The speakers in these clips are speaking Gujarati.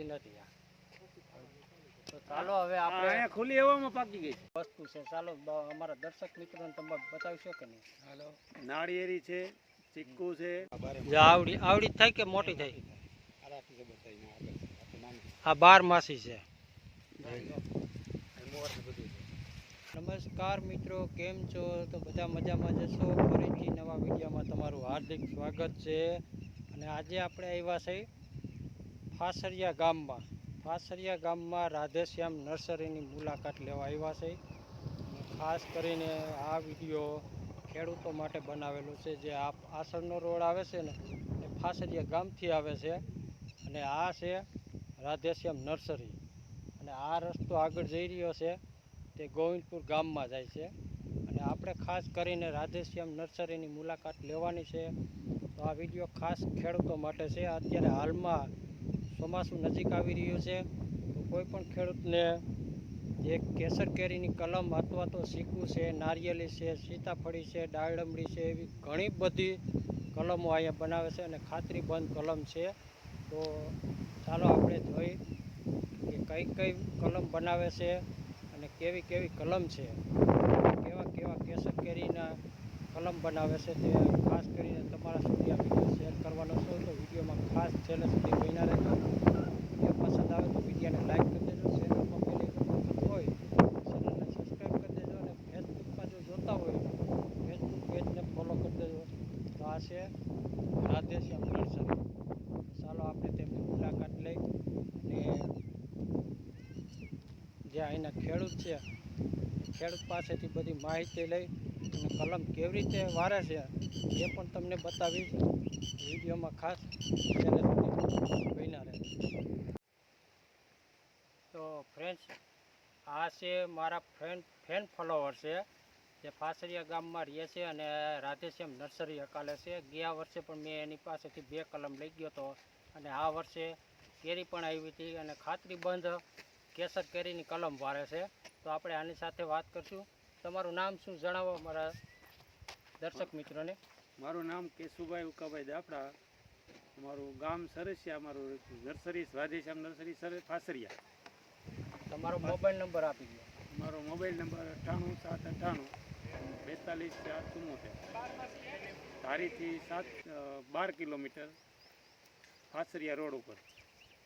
નથી આ. તો ચાલો હવે આપણે અહીંયા એવામાં પાકી ગઈ છે. વસ્તુ છે. ચાલો અમારા દર્શક મિત્રોને તમે બતાવશો કે નહીં? હાલો. નાળિયેરી છે ચીકુ છે. આવડી આવડી થાય કે મોટી થાય? આ બાર માસી છે. નમસ્કાર મિત્રો કેમ છો? તો બધા મજામાં જશો ફરીથી નવા વિડીયોમાં તમારું હાર્દિક સ્વાગત છે. અને આજે આપણે આવ્યા છે ફાસરિયા ગામમાં ફાસરિયા ગામમાં રાધેશ્યામ નર્સરીની મુલાકાત લેવા આવ્યા છે. ખાસ કરીને આ વીડિયો ખેડૂતો માટે બનાવેલો છે, જે આ આસળનો રોડ આવે છે ને, એ ફાસરિયા ગામથી આવે છે. અને આ છે રાધેશ્યામ નર્સરી. અને આ રસ્તો આગળ જઈ રહ્યો છે, તે ગોવિંદપુર ગામમાં જાય છે. અને આપણે ખાસ કરીને રાધેશ્યામ નર્સરીની મુલાકાત લેવાની છે. તો આ વીડિયો ખાસ ખેડૂતો માટે છે. અત્યારે હાલમાં ચોમાસું નજીક આવી રહ્યું છે, તો કોઈ પણ ખેડૂતને જે કેસર કેરીની કલમ અથવા તો ચીકુ છે, નારિયેલી છે, સીતાફળી છે ડાળંબડી છે, એવી ઘણી બધી કલમો અહીંયા બનાવે છે અને ખાતરીબંધ કલમ છે. તો ચાલો આપણે જોઈ કે કઈ કઈ કલમ બનાવે છે અને કેવી કેવી કલમ છે. કેવા કેવા કેસર કેરીના કલમ બનાવે છે તે ખાસ કરીને તમારા સુધી આ વીડિયો શેર કરવાનો છો. તો વિડીયોમાં ખાસ છેલ્લે સુધી બન્યા રહેજો. વીડિયો પસંદ આવે તો વિડીયોને લાઈક કરી દેજો. ચેનલમાં પહેલી વખત હોય ચેનલને સબસ્ક્રાઈબ કરી દેજો અને ફેસબુકમાં જો જોતા હોય ફેસબુક પેજને ફોલો કરી દેજો. તો આ છે રાધેશ્યામ નર્સરી ચાલો આપણે તેમની મુલાકાત લઈ અને જે અહીંના ખેડૂત છે, ખેડૂત પાસેથી બધી માહિતી લઈ કલમ કેવી રીતે વારે છે એ પણ તમને બતાવીશ. વિડીયોમાં ખાસ રહે. તો ફ્રેન્ડ્સ આ છે મારા ફ્રેન્ડ ફેન ફોલોવર છે. જે ફાસરિયા ગામમાં રહે છે અને રાધેશ્યામ નર્સરી અકાલે છે. ગયા વર્ષે પણ મેં એની પાસેથી બે કલમ લઈ ગયો હતો અને આ વર્ષે કેરી પણ આવી હતી અને ખાતરીબંધ કેસર કેરીની કલમ વારે છે. તો આપણે આની સાથે વાત કરશું. તમારું નામ શું જણાવો મારા દર્શક મિત્રોને? મારું નામ કેશુભાઈ ઉકાભાઈ દાપડા મારું ગામ સરસિયા મારું nursery Radheshyam nursery sir Fasariya. તમારો મોબાઈલ નંબર આપી દો. મારો મોબાઈલ નંબર અઠ્ઠાણું સાત અઠ્ઠાણું બેતાલીસ ચાર ચુમ્મોતેર ધારીથી સાત બાર કિલોમીટર ફાસરિયા રોડ ઉપર.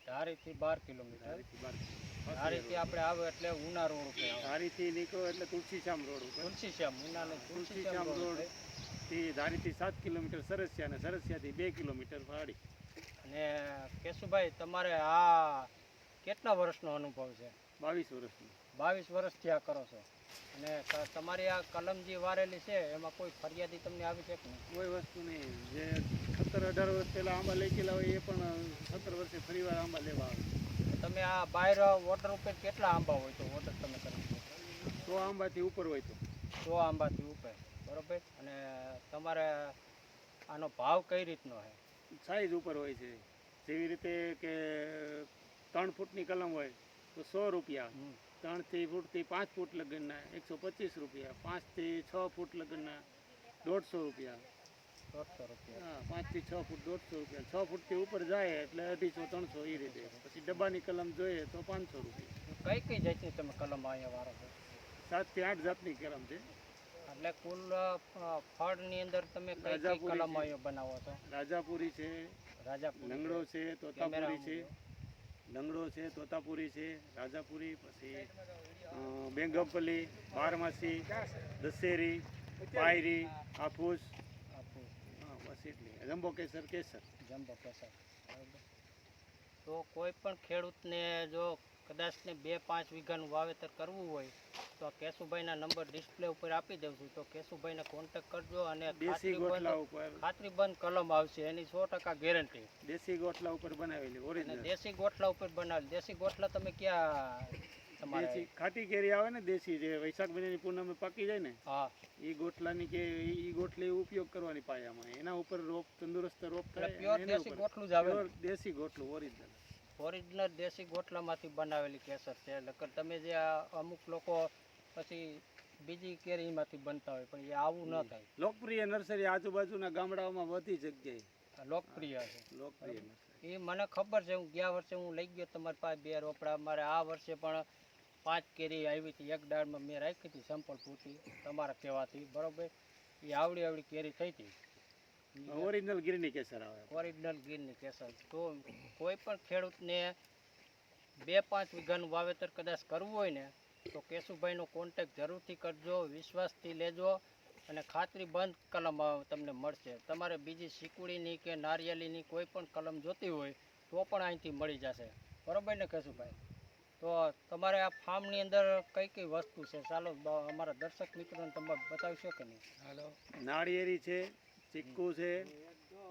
ધારીથી બાર કિલોમીટર. ધારીથી બાર ધારીથી આપણે આવે એટલે ઉના રોડ ઉપર ધારીથી નીકળો એટલે તુલસીશ્યામ રોડ ઉપર. તુલસીશ્યામ ઉનાનો તુલસીશ્યામ રોડથી ધારીથી સાત કિલોમીટર સરસિયા અને સરસિયાથી બે કિલોમીટર વાડી. અને કેશુભાઈ તમારે આ કેટલા વર્ષનો અનુભવ છે? બાવીસ વર્ષનો. બાવીસ વર્ષથી આ કરો છો. અને તમારી આ કલમ જે વારેલી છે એમાં કોઈ ફરિયાદી તમને આવી છે કે કોઈ વસ્તુ નહીં. જે સત્તર અઢાર વર્ષ પહેલાં આંબા લઈ ગયેલા હોય એ પણ સત્તર વર્ષે ફરીવાર આંબા લેવા આવે. તમે આ બહાર વોટર ઉપર કેટલા આંબા હોય તો વોટર તમે કરો સો આંબાથી ઉપર હોય તો. સો આંબાથી ઉપર બરોબર? અને તમારે આનો ભાવ કઈ રીતનો છે? સાઈઝ ઉપર હોય છે. જેવી રીતે કે ત્રણ ફૂટની કલમ હોય તો સો રૂપિયા. ત્રણથી ફૂટથી પાંચ ફૂટ લગ્નના એકસો પચીસ રૂપિયા. પાંચથી છ ફૂટ લગ્નના દોઢસો રૂપિયા. પાંચથી છ ફૂટ દોઢસો રૂપિયા. છ ફૂટથી ઉપર જાય એટલે અઢીસો ત્રણસો એ રીતે. પછી ડબ્બાની કલમ જોઈએ તો પાંચસો રૂપિયા. કઈ કઈ જાતની તમે કલમ અહીંયા વારો? છો સાતથી આઠ જાતની કલમ છે. એટલે કુલ ફળની અંદર તમે કઈ કલમ અહીંયા બનાવો છો? રાજાપુરી છે. રાજાપુરી. લંગડો છે તોતાપુરી છે. લંગડો છે તોતાપુરી છે રાજાપુરી પછી બેંગમપલ્લી બારમાસી દશેરી પાયરી આફૂસ જમ્બો કેસર કેસર. જમ્બો કેસર બરાબર. તો કોઈ પણ ખેડૂતને જો કદાચ ને બે પાંચ વીઘાનું વાવેતર કરવું હોય તો કેશુભાઈના નંબર ડિસ્પ્લે ઉપર આપી દઉં છું. તો કેશુભાઈને કોન્ટેક્ટ કરજો અને દેશી ગોટલા ઉપર. ખાતરી બંધ કલમ આવશે. એની સો ટકા ગેરંટી દેશી ગોટલા ઉપર બનાવેલી ઓરિજિનલ દેશી ગોઠલા ઉપર બનાવેલી. દેશી ગોઠલા તમે ક્યાં દેશી ખાટી કેરી આવે ને દેશી જે વૈશાખ મહિનાની પૂનમે પાકી જાય ને હા. એ ગોટલાની કે એ ગોટલી ઉપયોગ કરવાની પાયામાં. એના ઉપર રોપ તંદુરસ્ત રોપ થાય પ્યોર દેશી ગોઠલું જ આવે દેશી ગોટલું ઓરિજિનલ ઓરિજિનલ દેશી ગોટલામાંથી બનાવેલી કેસર છે. એટલે તમે જે અમુક લોકો પછી બીજી કેરીમાંથી બનતા હોય પણ એ આવું ન થાય. લોકપ્રિય નર્સરી આજુબાજુના ગામડાઓમાં બધી જગ્યાએ. લોકપ્રિય છે. લોકપ્રિય એ મને ખબર છે. હું ગયા વર્ષે હું લઈ ગયો તમારી પાસે બે રોપડા. મારે આ વર્ષે પણ પાંચ કેરી આવી હતી એક દાળમાં મેં રાખી હતી સંપલ પૂરતી તમારા કહેવાથી બરોબર? એ આવડી આવડી કેરી થઈ હતી. ઓરિજિનલ ગીરની કેસર આવે. ઓરિજિનલ ગીરની કેસર. તો કોઈ પણ ખેડૂતને બે પાંચ વીઘાનું વાવેતર કદાચ કરવું હોય ને તો કેશુભાઈનો કોન્ટેક જરૂરથી કરજો વિશ્વાસથી લેજો અને ખાતરી બંધ કલમ તમને મળશે. તમારે બીજી શીકુડીની કે નારિયેલીની કોઈ પણ કલમ જોતી હોય તો પણ અહીંથી મળી જશે. બરોબર ને કેશુભાઈ? તો તમારે આ ફાર્મની અંદર કઈ કઈ વસ્તુ છે? ચાલો અમારા દર્શક મિત્રોને તમે બતાવશો કે નહીં હાલો. નાળિયેરી છે ચીક્કુ છે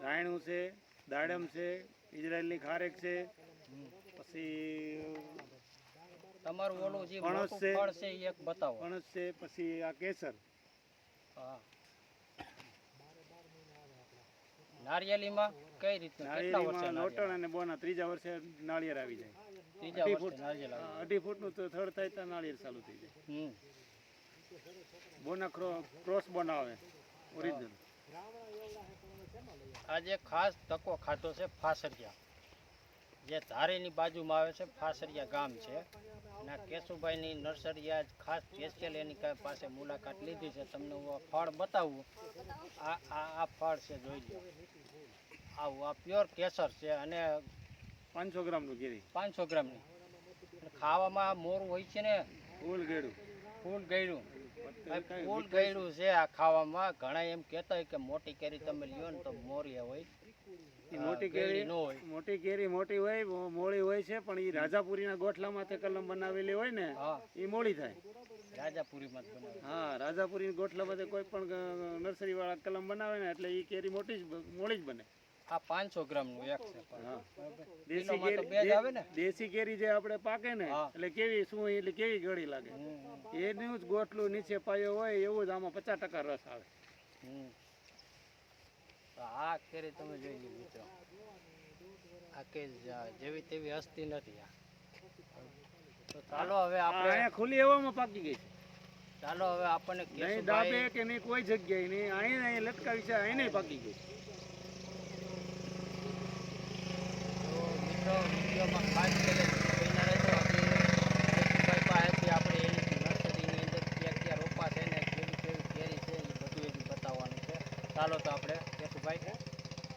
રાયણું છે દાડમ છે ઇઝરાયલની ખારેક છે પછી તમારું ઓલું જે ફણસ છે. ફળ છે એ એક બતાવો. ફણસ છે પછી આ કેસર. હા. નારિયેલીમાં કઈ રીતે કેટલા નાળિયેરીમાં નોટણ અને બોના ત્રીજા વર્ષે નાળિયેર આવી જાય. અઢી ફૂટ. અઢી ફૂટનું તો થડ થાય ત્યાં નાળિયેર ચાલુ થઈ જાય. બોના ક્રોસ બનાવે ઓરિજિનલ. આજે ખાસ તકો ખાધો છે ફાસરિયા. જે ધારીની બાજુમાં આવે છે ફાસરિયા ગામ છે. અને કેશુભાઈની નર્સરી આજ ખાસ સ્પેશિયલ એની પાસે મુલાકાત લીધી છે. તમને હું આ ફળ બતાવું. આ આ આ ફળ છે જોઈ લો આવું આ પ્યોર કેસર છે. અને પાંચસો ગ્રામનું કેરી. પાંચસો ગ્રામની. ખાવામાં મોરું હોય છે ને ફૂલ ગેડું ફૂલ ગયડું ફૂલ ગયડું છે આ ખાવામાં. ઘણા એમ કહેતા હોય કે મોટી કેરી તમે લ્યો ને તો મોરી હોય. મોટી કેરી ન હોય. મોટી કેરી મોટી હોય મોળી હોય છે પણ એ રાજાપુરીના તે કલમ બનાવેલી હોય ને એ મોળી થાય. રાજાપુરીમાં હા રાજાપુરી ગોઠલામાંથી કોઈ પણ નર્સરી વાળા કલમ બનાવે ને એટલે એ કેરી મોટી જ મોળી જ બને. આ પાંચસો ગ્રામનું એક છે? દેશી કેરી બે જ આવે ને? દેશી કેરી જે આપણે પાકે ને એટલે કેવી શું એટલે કેવી ગળી લાગે. એનું જ ગોટલું નીચે પાયો હોય એવું જ આમાં પચાસ ટકા રસ આવે. આ કેરી તમે જોઈ લો મિત્રો. આ કે જેવી તેવી હસ્તી નથી આ. તો ચાલો હવે આપણે અહીંયા ખુલ્લી હવામાં પાકી ગઈ છે. ચાલો હવે આપણને નહીં દાબે કે નહીં કોઈ જગ્યાએ નહીં અહીં ને અહીં લટકાવી છે અહીં પાકી ગઈ તો વિડીયોમાં ખાસ કરીને બન્યા રહેજો હજી પાસેથી આપણે એની નર્સરીની અંદર ક્યાં ક્યાં રોપા છે ને કેવી કેવી કેરી છે એ બધું એની બતાવવાનું છે ચાલો તો આપણે કેશુભાઈ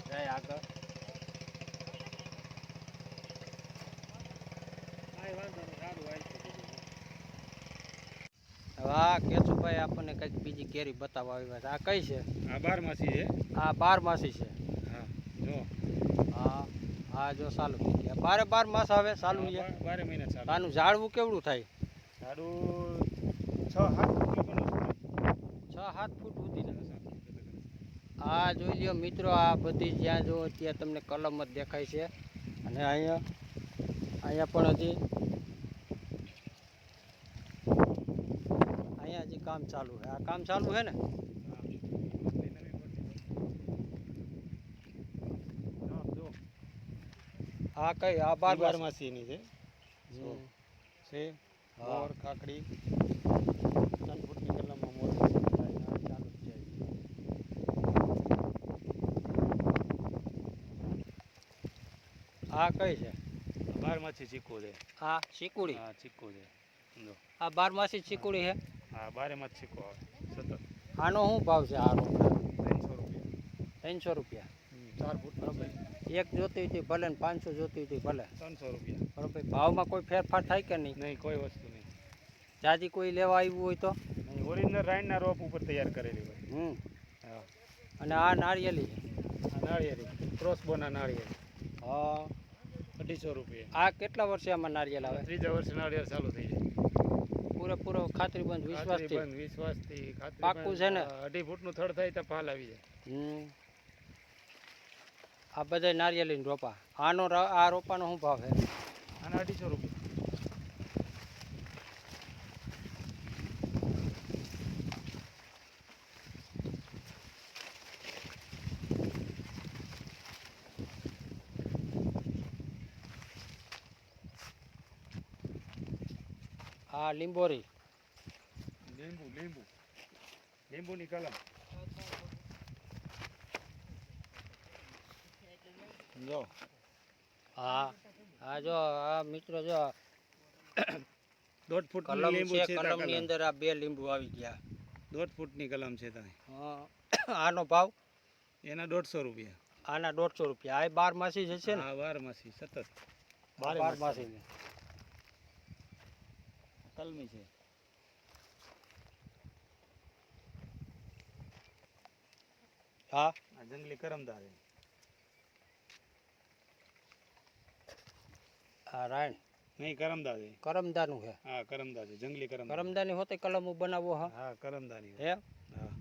જાય આગળ આ કેશુભાઈ આપણને કંઈક બીજી કેરી બતાવવા આવી છે. આ કઈ છે? આ બારમાસી છે. આ બારમાસી છે. હા જો. હા. હા જો ચાલુ થઈ ગયા. બારે બાર માસ આવે ચાલુ છે. બારે મહિના ચાલુ. આનું ઝાડવું કેવડું થાય? ઝાડવું છ સાત છ. સાત ફૂટ સુધી આ જોઈ લ્યો મિત્રો આ બધી જ્યાં જો ત્યાં તમને કલમ જ દેખાય છે. અને અહીંયા અહીંયા પણ હજી અહીંયા હજી કામ ચાલુ છે. આ કામ ચાલુ છે ને? આ કઈ આ બાર બાર બારમાસીની છે હમ. છે હા. મોર કાકડી ત્રણ ફૂટની કલમમાં મોર ચાલુ જ છે આ કઈ છે બારમાસી ચીકુ છે આ ચીકુડી હા ચીકુ છે જો આ બારમાસી ચીકુડી છે હા બારે માં ચીકુ આવે સતત આનો શું ભાવ છે આ રોકડા ત્રણસો રૂપિયા ત્રણસો રૂપિયા ચાર ફૂટ બરાબર એક જોતી હતી ભલે ને પાંચસો જોતી હતી ભલે. ત્રણસો રૂપિયા. બરોબર ભાવમાં કોઈ ફેરફાર થાય કે નહીં? નહીં કોઈ વસ્તુ નહીં. જાજી કોઈ લેવા આવ્યું હોય તો? ઓરિજિનલ રાઈનના રોપ ઉપર તૈયાર કરેલી હોય. હમ. અને આ નાળિયેરી ક્રોસ બોના નાળિયેરી હા. અઢીસો રૂપિયા. આ કેટલા વર્ષે આમાં નારિયેલ આવે? ત્રીજા વર્ષે નાળિયેર ચાલુ થઈ જાય. પૂરેપૂરો ખાતરીબંધ વિશ્વાસથી? ખાતરીબંધ, વિશ્વાસથી પાકું છે ને? અઢી ફૂટનું થડ થાય તો ફાલ આવી જાય. હમ. આ બધા નારિયેળીના રોપા. આનો આ રોપાનો શું ભાવ છે? અને અઢીસો રૂપિયા. આ લીંબોરી. લીંબુ લીંબુ. લીંબુની કલમ. જો. હા હા જો આ મિત્રો જો દોઢ ફૂટ કલમ લીંબુ છે કલમની અંદર આ બે લીંબુ આવી ગયા. દોઢ ફૂટની કલમ છે તમે આનો ભાવ? એના દોઢસો રૂપિયા. આના દોઢસો રૂપિયા. આ બાર માસી જ છે ને? હા બારમાસી સતત. બાર બારે માસી. કલમી છે. હા? આ જંગલી કરમદાર છે. આ રાયણ. નહીં કરમદાદી. કરમદાનું છે હા કરમદાદી જંગલી કરમ કરમદાની હોતે કલમ બનાવો હા. હા કરમદાની હે? હા.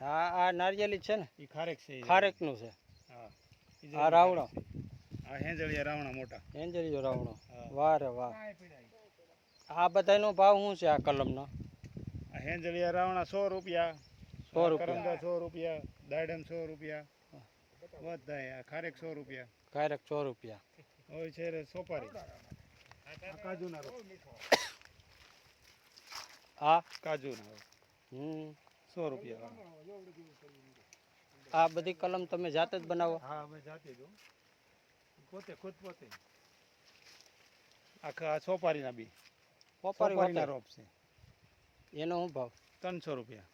આ આ નારિયેલી છે ને? ઈ ખારેક છે. ખારેકનું છે. હા. આ રાવણો. આ હેંજળિયા રાવણા મોટા. હેંજળિયો રાવણો. વાહ રે વાહ. આ બધાનો ભાવ શું છે આ કલમનો? આ હેંજળિયા રાવણા સો રૂપિયા. સો રૂપિયા. કરમદા સો રૂપિયા. દાડમ સો રૂપિયા. બધા આ ખારેક સો રૂપિયા. ખારેક સો રૂપિયા. હોય છે રે સોપારી. આ કાજુના રોપ આ કાજુના રોપ હમ સો રૂપિયા. આ બધી કલમ તમે જાતે જ બનાવો. હા અમે જાતે જ પોતે ખુદ પોતે. આખા સોપારીના બી. સોપારીના રોપ છે. એનો શું ભાવ? ત્રણસો રૂપિયા.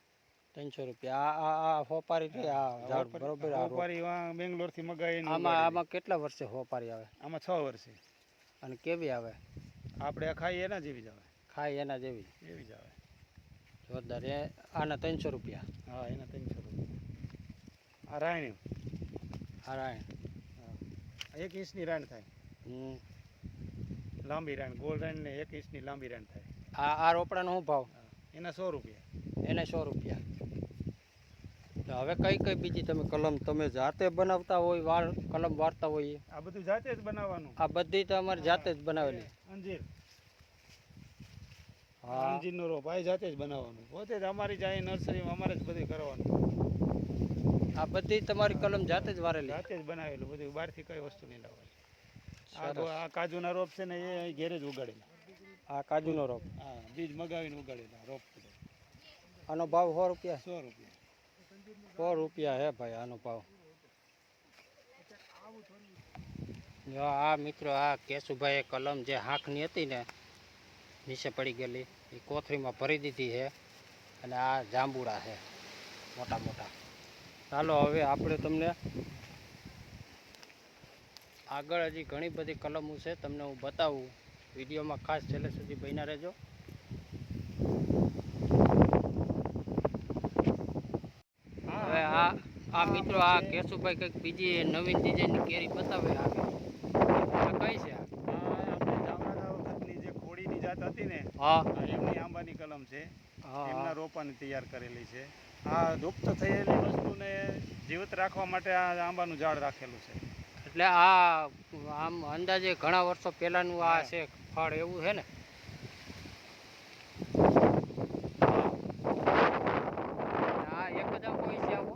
ત્રણસો રૂપિયા. આ આ આ હોપારી છે આ ઝાડ બરોબર આ હોપારી બેંગ્લોરથી મગાવીને આમાં આમાં કેટલા વર્ષે હોપારી આવે? આમાં છ વર્ષે. અને કેવી આવે? આપણે આ ખાઈએ એના જેવી જ આવે. ખાઈ એના જેવી? એવી જ આવે. જોરદાર એ. આના ત્રણસો રૂપિયા. હા એના ત્રણસો રૂપિયા. આ રાયણ. આ રાયણ. એક ઇંચની રાયણ થાય. લાંબી રાયણ ગોળ રાયણ ને એક ઇંચની લાંબી રાયણ થાય. આ આ રોપડાનો શું ભાવ. એના સો રૂપિયા. એને સો રૂપિયા. હવે કઈ કઈ બીજી તમે કલમ તમે જાતે બનાવતા હોય વાળ કલમ વાળતા હોય? આ બધું જાતે જ બનાવવાનું? આ બધી તો અમારી જાતે જ બનાવેલી. અંજીર. હા. અંજીરનો રોપ આ જાતે જ બનાવવાનું. પોતે જ અમારી જાય નર્સરીમાં અમારે જ બધું કરવાનું. આ બધી તમારી કલમ જાતે જ વારેલી. જાતે જ બનાવેલું બધું બહારથી કઈ વસ્તુ નહીં લાવવાની. આ કાજુના રોપ છે ને એ ઘેરે જ ઉગાડેલા. આ કાજુનો રોપ. હા બીજ મગાવીને ઉગાડેલા રોપ. આનો ભાવ સો રૂપિયા. સો રૂપિયા. સો રૂપિયા હે ભાઈ આનો ભાવ. જો આ મિત્રો, આ કેશુભાઈએ કલમ જે હાંકની હતી ને, નીચે પડી ગયેલી, એ કોથળીમાં ભરી દીધી છે અને આ જાંબુડા છે મોટા મોટા. ચાલો હવે આપણે તમને આગળ હજી ઘણી બધી કલમો છે, તમને હું બતાવું. વિડીયોમાં ખાસ છેલ્લે સુધી બન્યા રહેજો હવે આ મિત્રો આ કેશુભાઈ કંઈક બીજી નવીન ડિઝાઇનની કેરી બતાવે આ. કઈ છે જે ખોડીની જાત હતી ને હા. એમની આંબાની કલમ છે. એમના રોપાની તૈયાર કરેલી છે. આ લુપ્ત થયેલી વસ્તુને જીવત રાખવા માટે આ આંબાનું ઝાડ રાખેલું છે. એટલે આ આમ અંદાજે ઘણા વર્ષો પહેલાનું આ છે ફળ એવું છે ને આ એક જ આંબો હોય છે આવો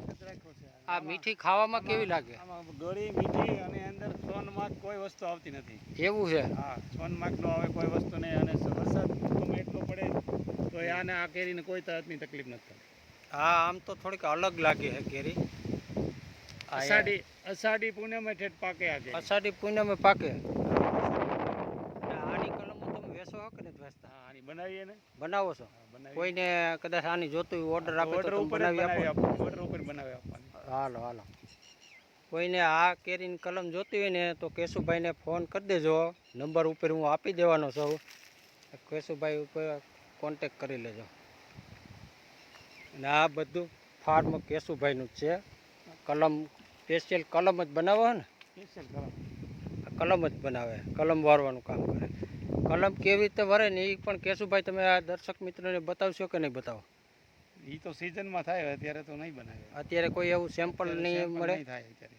એક જ રાખ્યો છે આ મીઠી ખાવામાં કેવી લાગે? ગળી મીઠી અને અંદર સોનમાર્ક કોઈ વસ્તુ આવતી નથી. એવું છે? હા સોનમાર્ક નો આવે કોઈ વસ્તુ નહીં અને વરસાદ ગમે એટલો પડે તો આને આ કેરીને કોઈ તરતની તકલીફ નથી હા આમ તો થોડીક અલગ લાગે છે કેરી. અષાઢી અષાઢી પૂનમે ઠેઠ પાકે આજે અષાઢી પૂનમે પાકે. આની કલમો તમે વેચો હો કે નથી વેચતા? આની બનાવીએ ને. બનાવો છો. કોઈને કદાચ આની જોતું હોય ઓર્ડર આપે તો ઓર્ડર ઉપર બનાવી આપો. આપો. ઓર્ડર ઉપર બનાવી આપવાની. હાલો હાલો. કોઈને આ કેરીની કલમ જોતી હોય ને તો કેશુભાઈને ફોન કરી દેજો. નંબર ઉપર હું આપી દેવાનો છું. કેશુભાઈ ઉપર કોન્ટેક કરી લેજો. અને આ બધું ફાર્મ કેશુભાઈનું જ છે. કલમ સ્પેશિયલ કલમ જ બનાવો ને. સ્પેશિયલ કલમ. કલમ જ બનાવે કલમ વારવાનું કામ કરે. કલમ કેવી રીતે વરે ને એ પણ કેશુભાઈ તમે આ દર્શક મિત્રોને બતાવશો કે નહીં બતાવો? એ તો સિઝનમાં થાય અત્યારે તો નહીં બનાવે. અત્યારે કોઈ એવું સેમ્પલ નહીં મળે? નહીં થાય અત્યારે.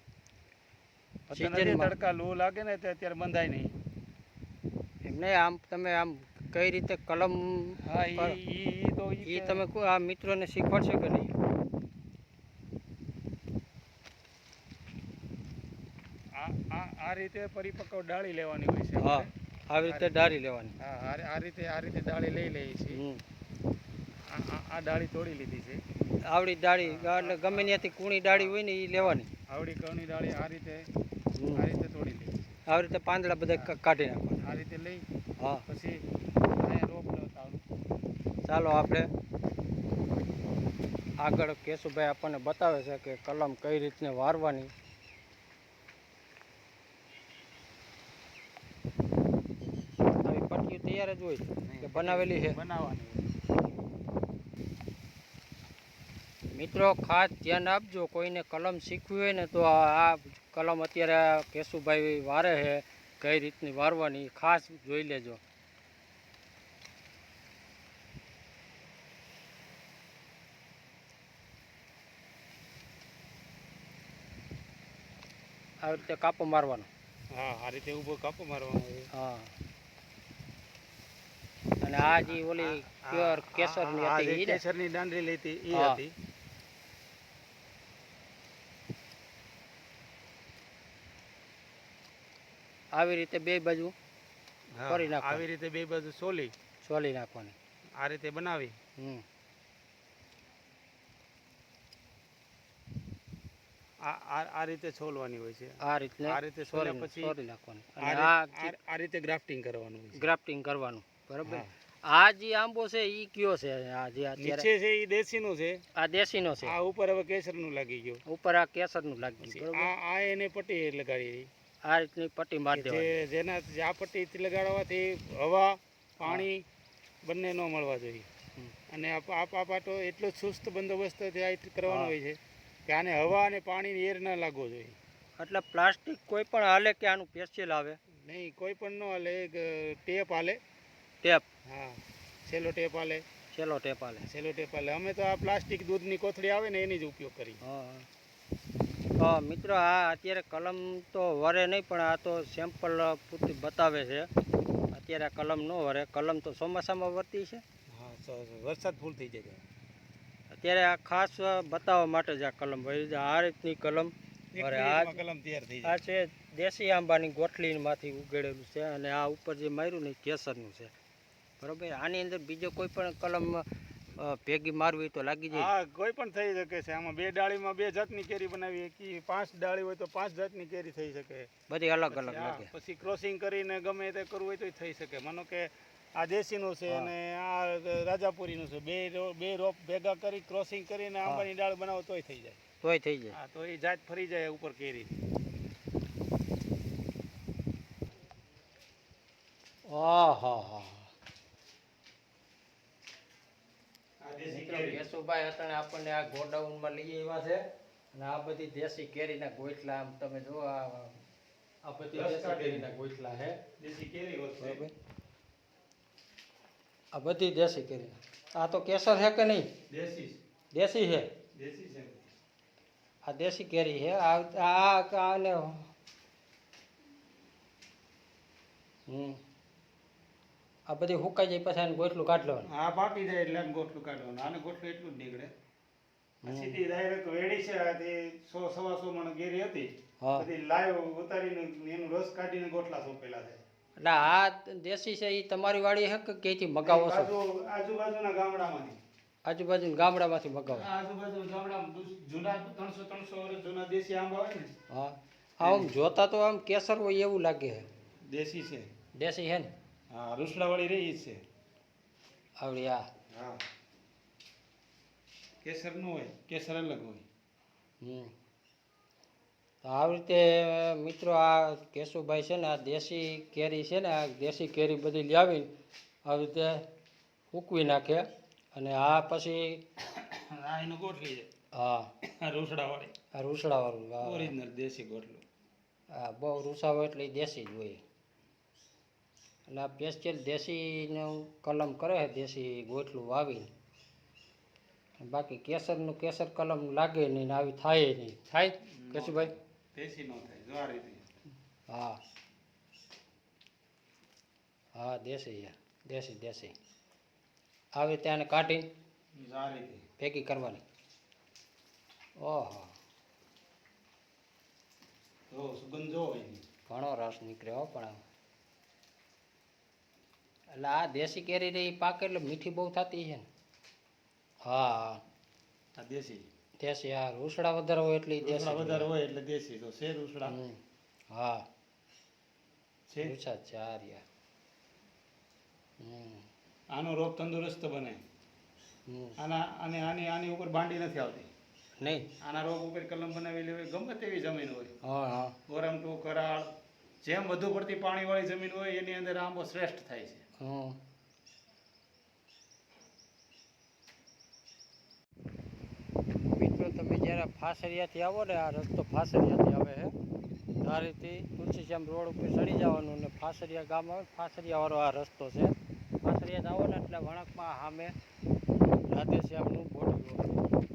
તડકા લો લાગે ને તે અત્યારે બંધાય નહીં. એમને આમ તમે આમ કઈ રીતે કલમ હા ઈ તો ઈ એ તમે આ મિત્રોને શીખવાડશો કે નહીં? આ આ આ રીતે પરિપક્વ ડાળી લેવાની હોય છે. હા. આવી રીતે ડાળી લેવાની. હા આ- રીતે આ રીતે ડાળી લઈ લઈએ છીએ. આ ડાળી તોડી લીધી છે. આવડી ડાળી એટલે ગમે ત્યાંથી કૂણી ડાળી હોય ને એ લેવાની. આવડી કવની ડાળી આ રીતે. આ રીતે તોડી લઈ આવી રીતે પાંદડા બધા કાઢી નાખવાના. આ રીતે લઈ હા. પછી રોપ ચાલો આપણે આગળ કેશુભાઈ આપણને બતાવે છે કે કલમ કઈ રીતને વારવાની. આવી પટ્ટીઓ તૈયાર જ હોય કે બનાવેલી છે? બનાવવાની મિત્રો ખાસ ધ્યાન આપજો કોઈને કલમ શીખવી હોય ને તો આ કલમ અત્યારે કેશુભાઈ વારે છે કઈ રીતની વારવાની ખાસ જોઈ લેજો. આવી રીતે કાપો મારવાનો. હા આ રીતે ઊભો કાપો મારવાનો હા. અને આ જે ઓલી પ્યોર કેસરની હતી? કેસરની દાંડરી લેતી એ હતી. આવી રીતે બે બાજુ કરી નાખો. આવી રીતે બે બાજુ સોલી. સોલી નાખવાની. આ રીતે બનાવી. હમ. આ રીતે છોલવાની હોય છે. આ રીતે આ રીતે છોલ્યા પછી છોલી નાખવાની. આ અને રીતે ગ્રાફ્ટિંગ કરવાનું ગ્રાફ્ટિંગ કરવાનું. બરાબર? આ જે આંબો છે ઈ કયો છે? આ જે અત્યારે છે એ દેશીનું છે. આ દેશીનો છે. આ ઉપર હવે કેસરનું લાગી ગયું. ઉપર આ કેસરનું પછી બરાબર? આ આ એને પટ્ટી લગાડી. આ રીતની પટ્ટી મારી દેવાની. જેના આ પટ્ટી લગાડવાથી હવા પાણી બંને ન મળવા જોઈએ. અને આ પાટો એટલો સુસ્ત બંદોબસ્ત કરવાનો હોય છે કે આને હવા અને પાણી એર ના લાગવો જોઈએ. એટલે પ્લાસ્ટિક કોઈ પણ હાલે કે આનું પેસ્યલ આવે? નહીં કોઈ પણ ન હાલે ટેપ હાલે. ટેપ? હા સેલો ટેપ હાલે. છેલ્લો ટેપ હાલે. સેલો ટેપ હાલે. અમે તો આ પ્લાસ્ટિક દૂધની કોથળી આવે ને એની જ ઉપયોગ કરી. હા. મિત્રો આ અત્યારે કલમ તો વરે નહીં પણ આ તો સેમ્પલ પૂરતી બતાવે છે. અત્યારે કલમ ન વરે. કલમ તો ચોમાસામાં વરતી છે. વરસાદ ફૂલ થઈ જાય અત્યારે આ ખાસ બતાવવા માટે જ આ કલમ છે. આ રીતની કલમ આ કલમ આ છે દેશી આંબાની ગોઠલીમાંથી ઉગેડેલું છે અને આ ઉપર જે માર્યું ને કેસરનું છે. બરોબર? આની અંદર બીજો કોઈ પણ કલમ ભેગી મારવી તો લાગી જાય. હા કોઈ પણ થઈ શકે છે. આમાં બે ડાળીમાં બે જાતની કેરી બનાવી કે પાંચ ડાળી હોય તો પાંચ જાતની કેરી થઈ શકે. બધી અલગ અલગ પછી લાગે. પછી ક્રોસિંગ કરીને ગમે તે કરવું હોય તો થઈ શકે. માનો કે આ દેશીનું છે અને આ રાજાપુરીનું છે. બે બે રોપ ભેગા કરી ક્રોસિંગ કરીને આંબાની ડાળ બનાવો તોય થઈ જાય. તોય થઈ જાય. હા તો એ જાત ફરી જાય ઉપર કેરી. આહા હા આ દેશી મિત્રો કેશુભાઈ અત્યારે આપણને આ ગોડાઉનમાં લઈ આવ્યા છે. અને આ બધી દેશી કેરીના ગોટલા આમ તમે જો આ આ બધી દેશી. કેરીના ગોટલા છે. દેશી કેરી હોય બરાબર. આ બધી દેશી કેરી. આ તો કેસર છે કે નહીં? દેશી દેશી છે? દેશી છે. આ દેશી કેરી છે. આ આ આને હમ. આ બધી હુકાઈ જાય પછી આને ગોટલું કાઢ લેવાનું. આ પાકી જાય એટલે આને ગોઠલું કાઢવાનું આને ગોટલું એટલું જ નીકળે. સીધી ડાયરેક્ટ વેડી છે તે સો સવા સો મણ ઘેરી હતી બધી લાઈવ ઉતારીને એનું રસ કાઢીને ગોટલા સોંપેલા છે. એટલે આ દેશી છે એ તમારી વાડી હે કે કેથી મગાવો છો? આજુબાજુના ગામડામાંથી. આજુબાજુ ગામડામાંથી મગાવો. આજુબાજુ ગામડામાં જૂના ત્રણસો ત્રણસો વર્ષ જૂના દેશી આંબા હોય ને. હા. આમ જોતા તો આમ કેસર હોય એવું લાગે છે દેશી છે. દેશી છે ને? હા રૂસડાવાળી રહી છે. આવડી આ હા. કેસરનું હોય કેસર અલગ હોય. હમ. તો આવી રીતે મિત્રો આ કેશુભાઈ છે ને આ દેશી કેરી છે ને આ દેશી કેરી બધી લાવીને આવી રીતે સૂકવી નાખે અને આ પછી આ એનું ગોઠવી છે હા. આ રૂસડાવાળી. આ રૂસડાવાળું. ઓરિજિનલ દેશી ગોઠલું. હા બહુ રૂસાવો એટલે દેશી જ હોય. અને આ પેસ્ટિયલ દેશીનું કલમ કરે છે દેશી ગોટલું વાવીને. બાકી કેસરનું કેસર કલમ લાગે નહીં ને આવી થાય નહીં. થાય? કેશુભાઈ? દેશી નો થાય હા. હા દેશી દેશી દેશી. આવી ત્યાં કાઢીને આ ભેગી કરવાની. ઓહો. ઘણો રસ નીકળ્યો હો પણ. એટલે આ દેશી કેરી રહી પાકે એટલે મીઠી બહુ થતી છે ને. હા. આ દેશી. દેશી હા રૂસડા વધારે હોય એટલે દેશી વધારે હોય એટલે દેશી તો છે રૂસડા. હા. છે? ઓછા છે યાર. આનો રોગ તંદુરસ્ત બને. આના અને આની આની ઉપર બાંડી નથી આવતી. નહીં. આના રોગ ઉપર કલમ બનાવેલી હોય ગમે તેવી જમીન હોય. હા હા. ગોરમટું કરાળ જેમ વધુ પડતી પાણીવાળી જમીન હોય એની અંદર આંબો શ્રેષ્ઠ થાય છે. હમ મિત્રો, તમે જ્યારે ફાસરિયાથી આવો ને, આ રસ્તો ફાસરિયાથી આવે છે ધારીથી તુલસીશ્યામ રોડ ઉપર ચડી જવાનું ને ફાસરિયા ગામ આવે, ફાસરિયાવાળો આ રસ્તો છે. ફાસરિયા આવો ને એટલે વણકમાં સામે રાધેશ્યામનું બોર્ડ